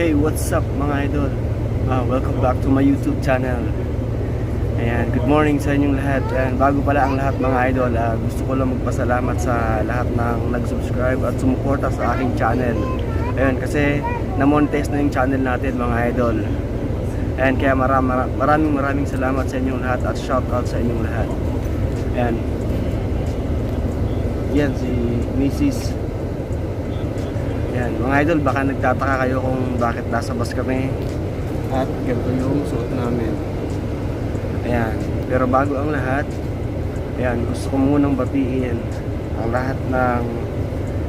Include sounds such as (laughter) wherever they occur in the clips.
Hey, what's up mga idol? Ah, welcome back to my YouTube channel. Ayan, good morning sa inyong lahat. Ayan, bago pala ang lahat mga idol, ah, gusto ko lang magpasalamat sa lahat ng nag-subscribe at sumuporta sa aking channel. Ayan, kasi na-monetize na yung channel natin mga idol. Ayan, kaya maram, maram- maraming maraming salamat sa inyong lahat at shout out sa inyong lahat. Ayan. Yan si Mrs. Yan, mga idol, baka nagtataka kayo kung bakit nasa bus kami at ganito yung suot namin. Ayan, pero bago ang lahat, ayan, gusto ko munang batiin ang lahat ng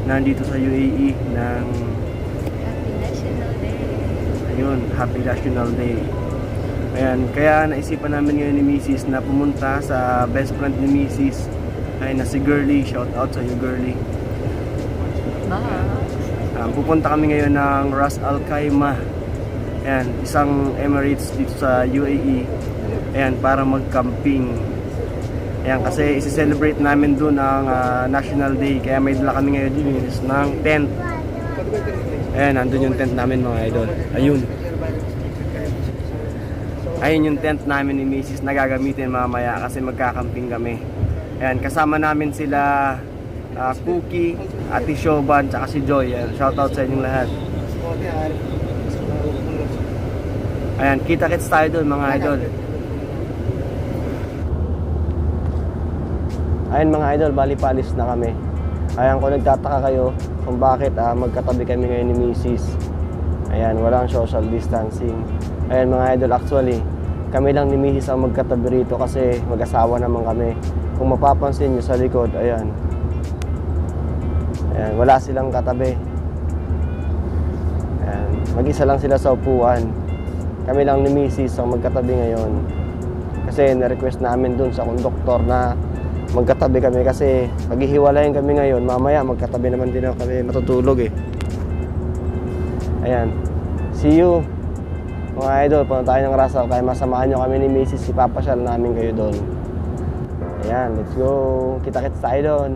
nandito sa UAE ng Happy National Day. ayun, Happy National Day. Ayan, kaya naisipan namin ngayon ni Mrs. na pumunta sa best friend ni Mrs. ay na si Girly. Shout out sa iyo, Girly. Bye. Ah, pupunta kami ngayon ng Ras Al Khaimah. Ayan, isang Emirates dito sa UAE. Ayan, para mag-camping. Ayan, kasi isi-celebrate namin doon ang ah, National Day. Kaya may dala kami ngayon din is ng tent. Ayan, nandun yung tent namin mga idol. Ayun. Ayun yung tent namin ni Mrs. na gagamitin mamaya kasi magkakamping kami. Ayan, kasama namin sila ah, Cookie, Ate Shoban, tsaka si Joy. Ayan, shoutout sa inyong lahat. Ayan, kita-kits tayo doon mga idol. Ayan mga idol, bali palis na kami. Ayan, kung nagtataka kayo kung bakit ah, magkatabi kami ngayon ni Mrs. Ayan, walang social distancing. Ayan mga idol, actually, kami lang ni Mrs. ang magkatabi rito kasi mag-asawa naman kami. Kung mapapansin nyo sa likod, ayan. Ayan, wala silang katabi. Ayan, mag-isa lang sila sa upuan. Kami lang ni Mrs. ang magkatabi ngayon. Kasi na-request namin dun sa konduktor na magkatabi kami kasi maghihiwalayin kami ngayon. Mamaya magkatabi naman din ako kami matutulog eh. Ayan. See you. Mga idol, punta tayo ng Rasal. Kaya masamahan nyo kami ni Mrs. Ipapasyal namin kayo doon. Ayan, let's go. Kita-kits tayo doon.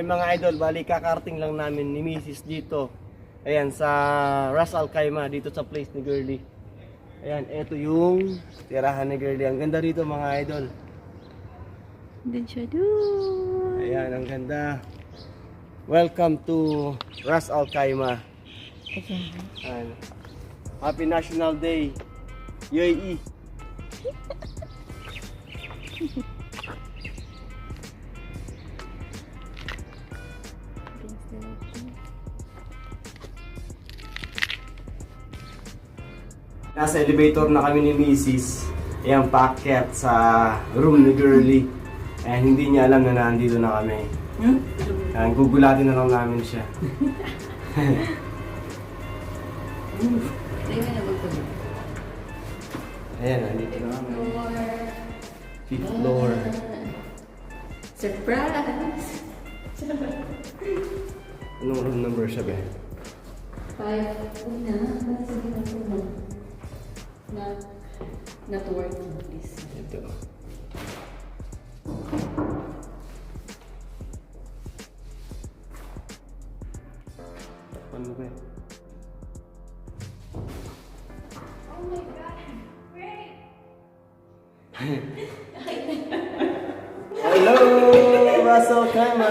Ay mga idol, bali kakarting lang namin ni Mrs. dito. Ayan, sa Ras Al Khaimah, dito sa place ni Girly. Ayan, eto yung tirahan ni Girly. Ang ganda rito mga idol. Doon siya doon. Ayan, ang ganda. Welcome to Ras Al Khaimah. Ayan. Happy National Day. UAE. (laughs) Nasa elevator na kami ni Mrs. Ayan, paakyat sa room ni Girly. Ayan, hindi niya alam na nandito na kami. Ayan, gugulatin na lang namin siya. Ayan, nandito na kami. Fifth floor. Surprise! Anong room number siya, be? Five. Una. Sige na una. Not, not working, please. Ito. Ano ba? (laughs) Hello, Russell Kama.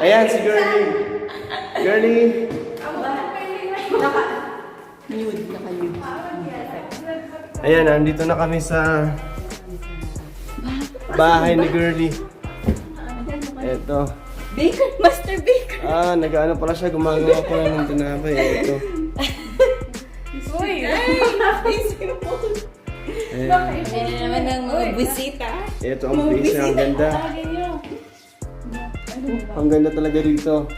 Ayan si Girlie. Girlie. Nude. Naka-nude. Ayan, nandito na kami sa bahay ni Girlie. Ito. Baker! Master Baker! Ah, nag-ano pala siya, gumagawa pala ng tinapay. Ito. Uy! Ayan. Yan na naman ng mga bisita. Ito ang place niya. Ang ganda. Ang ganda talaga dito.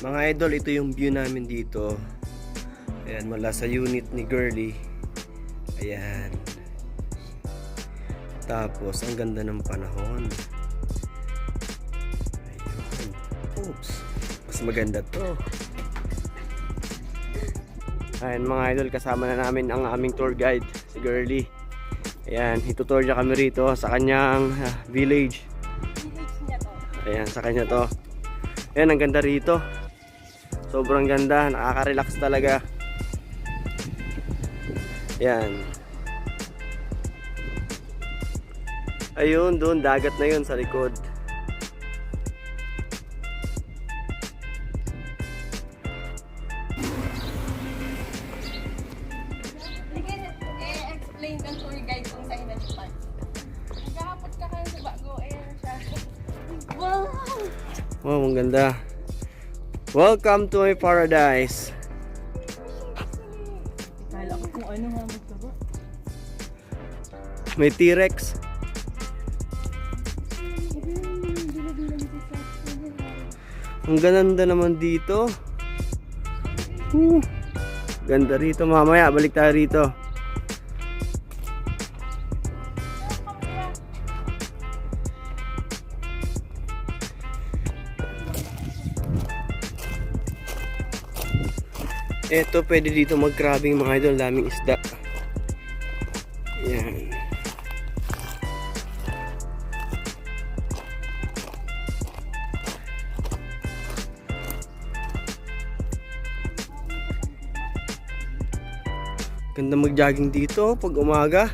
Mga idol, ito yung view namin dito. Ayan, mula sa unit ni Girly. Ayan. Tapos, ang ganda ng panahon. Ayun. Oops. Mas maganda to. Ayan mga idol, kasama na namin ang aming tour guide, si Girly. Ayan, itutour niya kami rito sa kanyang ah, village. Ayan, sa kanya to. Ayan, ang ganda rito. Sobrang ganda, nakaka-relax talaga. Yan. Ayun, doon, dagat na yun sa likod. Wow, ang ganda. Welcome to my paradise. Kala ko kung ano nga magkaba. May T-Rex. Ang ganda naman dito. Whew. Ganda rito. Mamaya, balik tayo rito. Ito, pwede dito mag-crabbing mga idol. Daming isda. Yan. Ganda mag-jogging dito pag umaga.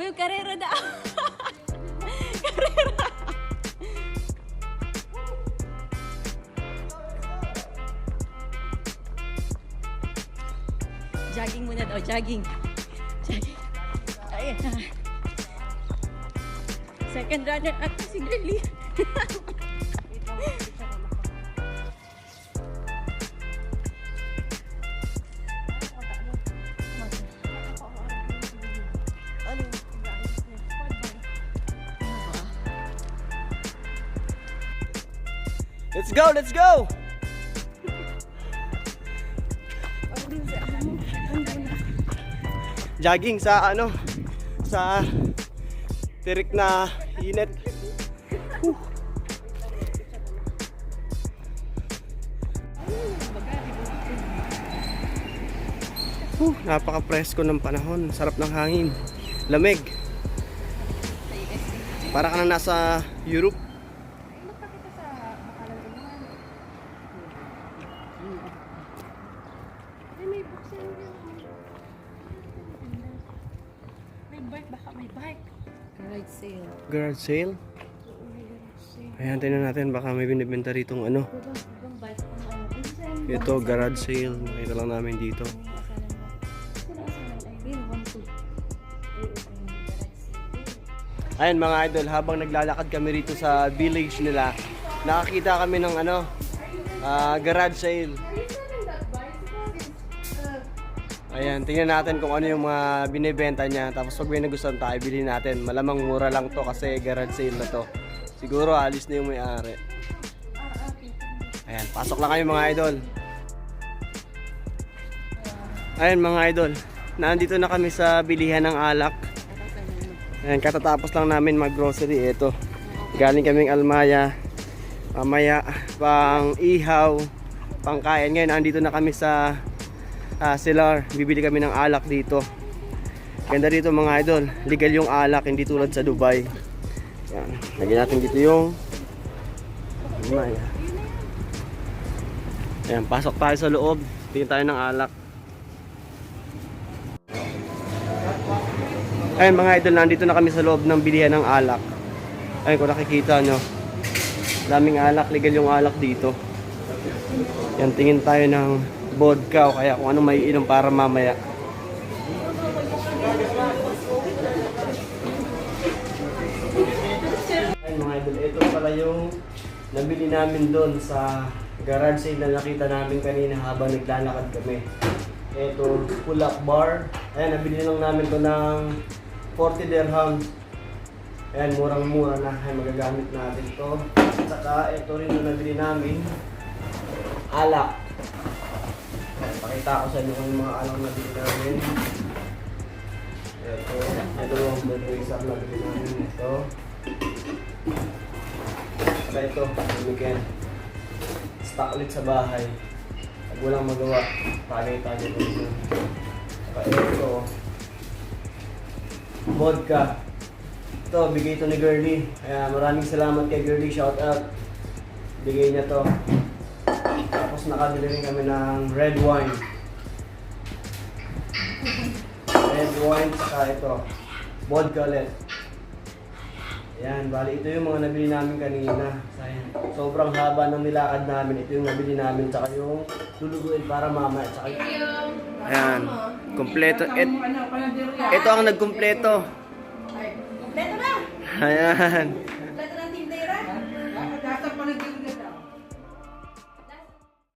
Will, karera da. (laughs) karera. Jogging muna daw, jogging. Jogging. Ayan na. Second runner up na si Girly. (laughs) go, let's go! Jogging sa ano, sa tirik na init. Whew. Napaka-presko ng panahon. Sarap ng hangin. Lamig. Para ka na nasa Europe. Garage sale. Ayan, tingnan natin. Baka may binibenta rito ano. Ito, garage sale. Nakita lang namin dito. Ayan mga idol, habang naglalakad kami rito sa village nila, nakakita kami ng ano, ah, garage sale. Ayan, tingnan natin kung ano yung mga binibenta niya. Tapos pag may nagustuhan tayo, bilhin natin. Malamang mura lang to kasi garage sale na to. Siguro alis na yung may-ari. Ayan, pasok lang kayo mga idol. Ayan mga idol, nandito na kami sa bilihan ng alak. Ayan, katatapos lang namin mag-grocery. Ito, galing kaming Almaya. Mamaya, pang ihaw, pang kain. Ngayon, andito na kami sa ah, Silar. Bibili kami ng alak dito. Ganda dito mga idol. Legal yung alak, hindi tulad sa Dubai. Yan. Lagyan natin dito yung Maya. Ayan, pasok tayo sa loob. Tingin tayo ng alak. Ayun mga idol, nandito na kami sa loob ng bilihan ng alak. Ayun, kung nakikita nyo. Daming alak, legal yung alak dito. Yan, tingin tayo ng vodka o kaya kung ano may inom para mamaya. Ayun mga idol, ito pala yung nabili namin doon sa garage sale na nakita namin kanina habang naglalakad kami. Ito, pull-up bar. Ayan, nabili lang namin to ng 40 dirhams. Ayan, murang-mura na. Ay, magagamit natin to. Saka, ito rin yung nabili namin. Alak. Pakita ko sa inyo yung mga alak na nabili namin. Ito, ito yung Budweiser na nabili namin. Ito. Saka ito, weekend. Stock ulit sa bahay. Pag walang magawa, tagay tayo dito. Saka ito, vodka. Ito, bigay ito ni Girlie. Kaya maraming salamat kay Girlie. Shout out. Bigay niya to. Tapos nakabili rin kami ng red wine. Red wine, saka ito. Vodka ulit. Ayan, bali ito yung mga nabili namin kanina. Sobrang haba ng nilakad namin. Ito yung nabili namin, tsaka yung luluguin para mamaya. Tsaka Ayan, kompleto. Et, ito ang nagkumpleto. Kompleto na! Ayan.